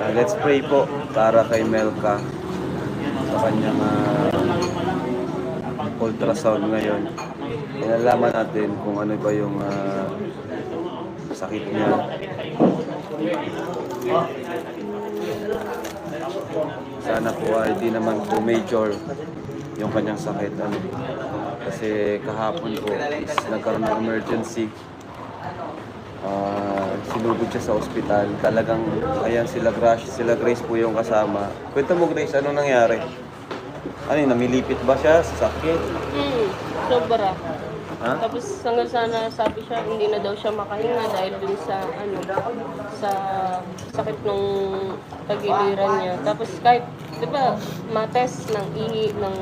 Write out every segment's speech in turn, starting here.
Ah, let's pray po para kay Melka sa kanyang ah, ultrasound ngayon. Inalaman natin kung ano ba yung ah, sakit niya. Sana po ay di naman po major yung kanyang sakit. Ano. Kasi kahapon po is nagkaroon ng emergency. Ah, sinugod siya sa ospital. Talagang, ayan sila Grace, sila Grace po yung kasama. Kwento mo Grace, anong nangyari? Ano yun, namilipit ba siya sa sakit? Hmm, sobra. Ha? Tapos hanggang sana sabi siya hindi na daw siya makahinga dahil dun sa ano sa sakit nung tagiliran niya. Tapos kahit 'di ba mates ng ihi ng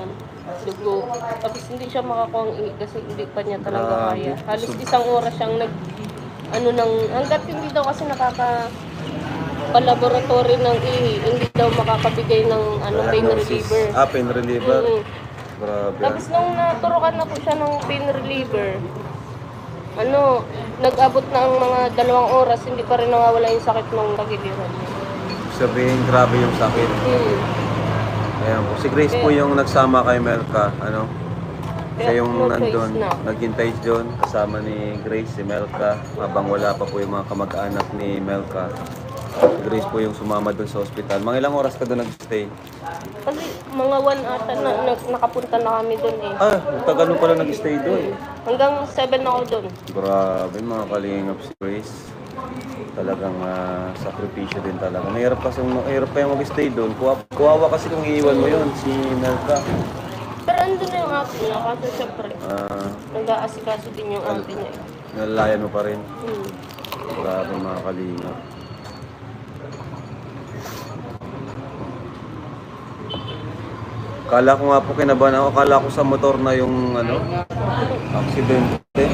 dugo. Tapos hindi siya makakuha ng ihi kasi hindi pa niya talaga kaya. Halos isang oras siyang nag ano nang hangga't hindi daw kasi nakaka pa-laboratory ng ihi, hindi daw makakabigay ng ano pain Diagnosis. reliever. Ah, pain reliever. Mm. Grabe. Tapos nung naturukan na po siya ng pain reliever, ano, nag-abot na ang mga dalawang oras, hindi pa rin nawawala yung sakit ng tagiliran niya. Sabihin, grabe yung sakit. Hmm. Ayan po. Si Grace po yung nagsama kay Melka. Ano? Siya yung No nandun, na. naghintay doon kasama ni Grace, si Melka. Habang wala pa po yung mga kamag-anak ni Melka. Si Grace po yung sumama doon sa ospital. Mga ilang oras ka doon nag-stay? Kasi mga one ata na, na nakapunta na kami doon eh. Ah, tagal mo pala nag-stay doon. Hanggang 7 ako doon. Grabe mga kalingap si Grace. Talagang ah, sakripisyo din talaga. Mahirap kasi mahirap pa yung mag-stay doon. Kuwa, kuwawa kasi kung iiwan mo yun, si Melka. Pero andun na yung ate niya, kaso syempre, Ah, nag-aasikaso din yung ate niya eh. nalalayan mo pa rin. Hmm. Grabe mga kalingap. Kala ko nga po kinabahan ako. Kala ko sa motor na yung ano, aksidente.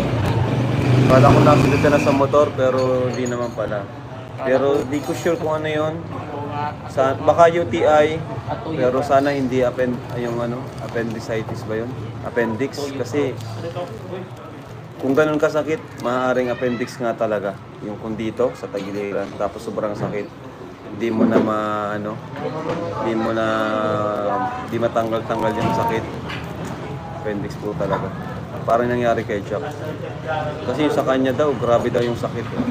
Kala ko na aksidente na sa motor pero hindi naman pala. Pero di ko sure kung ano yon. Sa, baka UTI, pero sana hindi append, yung ano, appendicitis ba yun? Appendix kasi kung ganun kasakit, maaaring appendix nga talaga. Yung kung dito, sa tagiliran, tapos sobrang sakit. Hindi mo na ma, ano, hindi mo na, hindi matanggal-tanggal yung sakit. Appendix po talaga. Parang nangyari kay Jack. Kasi sa kanya daw, grabe daw yung sakit. Eh.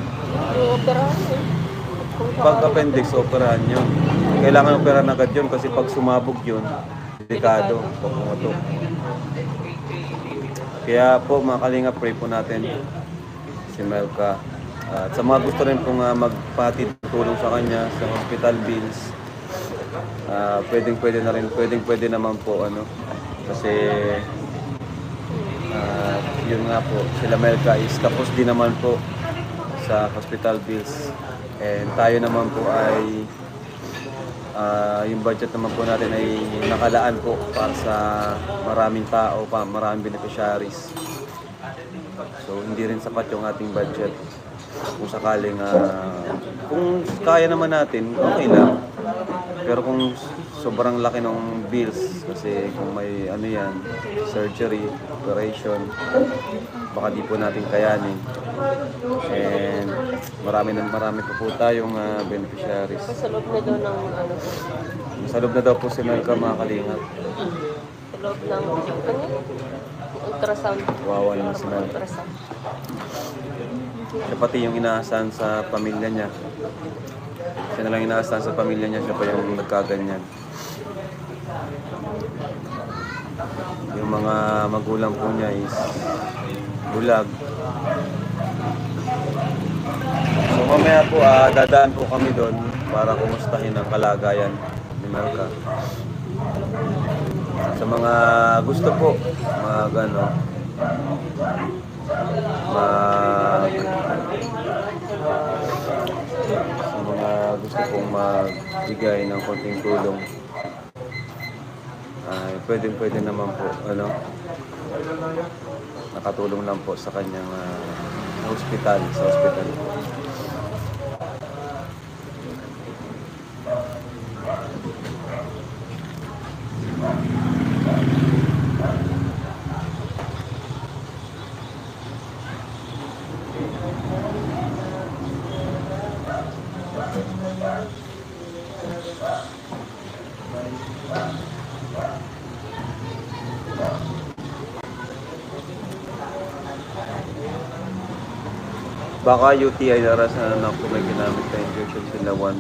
Pag appendix, operahan yun. Kailangan operahan agad yun kasi pag sumabog yun, delikado pag pumutok. Kaya po mga kalinga, pray po natin si Melka. At sa mga gusto rin pong uh, magpatid ng tulong sa kanya sa hospital bills, ah, pwedeng pwede na rin, pwedeng pwede naman po ano. Kasi ah, yun nga po, sila Melka is tapos din naman po sa hospital bills. And tayo naman po ay ah, yung budget naman po natin ay nakalaan po para sa maraming tao pa, maraming beneficiaries. So hindi rin sapat yung ating budget. Kung sakaling ah, kung kaya naman natin, okay lang. Pero kung sobrang laki ng bills kasi kung may ano yan, surgery, operation, baka di po natin kayanin. And marami na marami pa po tayong ah, beneficiaries. Sa loob na daw ng ano, Sa loob na daw po si Melka mga kalingap. sa loob ng ano, ultrasound. Wawa naman si Melka. Ultrasound. Siya pati yung inaasahan sa pamilya niya. Siya na lang inaasahan sa pamilya niya, siya pa yung nagkaganyan. Yung mga magulang po niya is bulag. So mamaya po, ah, dadaan po kami doon para kumustahin ang kalagayan ni Melka. Sa mga gusto po, mag ano, mag sa mga gusto pong magbigay ng konting tulong pwedeng pwede naman po, ano, nakatulong lang po sa kanyang uh, hospital, sa hospital. Thank you. Baka UTI narasan na po may ginamit na injection sila one.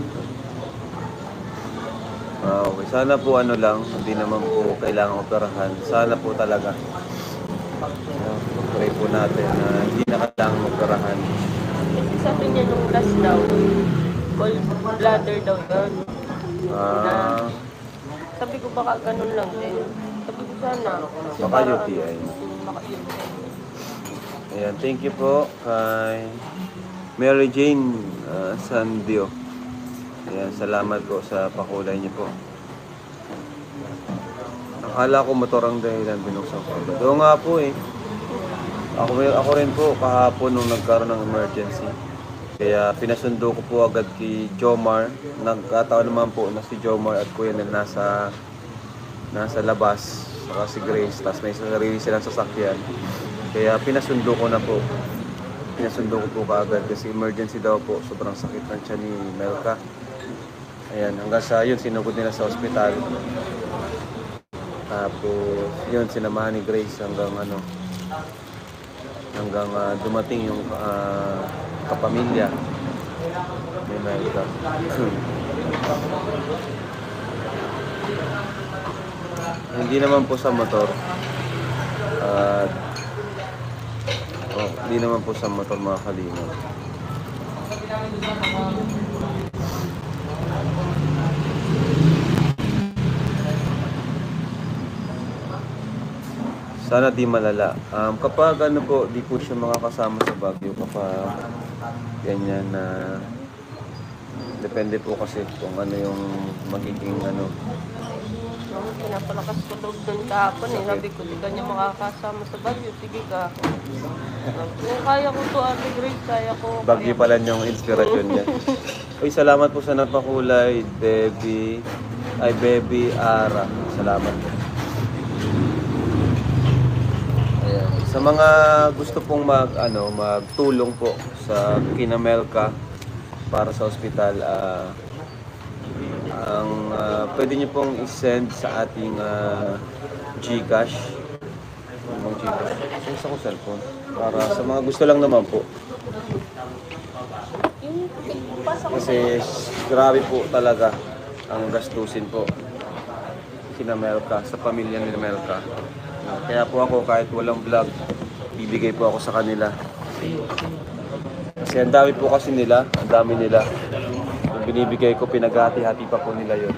Ah, okay. Sana po ano lang, hindi naman po kailangan operahan. Sana po talaga. Uh, pray po natin na hindi na kailangan operahan. Kasi sabi niya nung last daw, gall bladder daw yun. Ah, Sabi ko baka ganun lang din. Sabi ko sana. Baka UTI. mm, Baka UTI. Ayan. Thank you po kay Mary Jane uh, Sandio. Ayan, salamat po sa pakulay niyo po. Akala ko motor ang dahilan binuksan ko. Oo nga po eh. Ako, ako rin po kahapon nung nagkaroon ng emergency. Kaya pinasundo ko po agad kay Jomar. Nagkataon naman po na si Jomar at Kuya Nel nasa nasa labas. Saka si Grace. Tapos may sarili silang sasakyan. Kaya pinasundo ko na po. Pinasundo ko po kaagad kasi emergency daw po. Sobrang sakit ng tiyan ni Melka. Ayan, hanggang sa yun, sinugod nila sa ospital. Tapos, yun, sinamahan ni Grace hanggang ano, hanggang ah, dumating yung ah, kapamilya ni Melka. Hindi naman po sa motor. At oh, hindi naman po sa motor mga kalinaw. Sana di malala. Um, kapag ano po, di po siya makakasama sa Baguio kapag ganyan na depende po kasi kung ano yung magiging ano No, pinapalakas ko loob doon kahapon eh. Sabi ko, di ka niya makakasama sa Baguio. Sige ka. Kung kaya ko to, Ate Grace, kaya ko. Bagyo pala yung inspirasyon niya. Uy, salamat po sa napakulay, Debbie, ay Baby Ara. Salamat po. Ayan. Sa mga gusto pong mag ano, magtulong po sa Kinamelka para sa ospital, ah, ang ah, pwede niyo pong i-send sa ating ah, GCash. Ang GCash. Saan sa ko cellphone? Para sa mga gusto lang naman po. Kasi grabe po talaga ang gastusin po kina Melka, sa pamilya ni Melka. Kaya po ako kahit walang vlog, bibigay po ako sa kanila. Kasi ang dami po kasi nila, ang dami nila. Binibigay ko, pinaghati-hati pa po nila yun.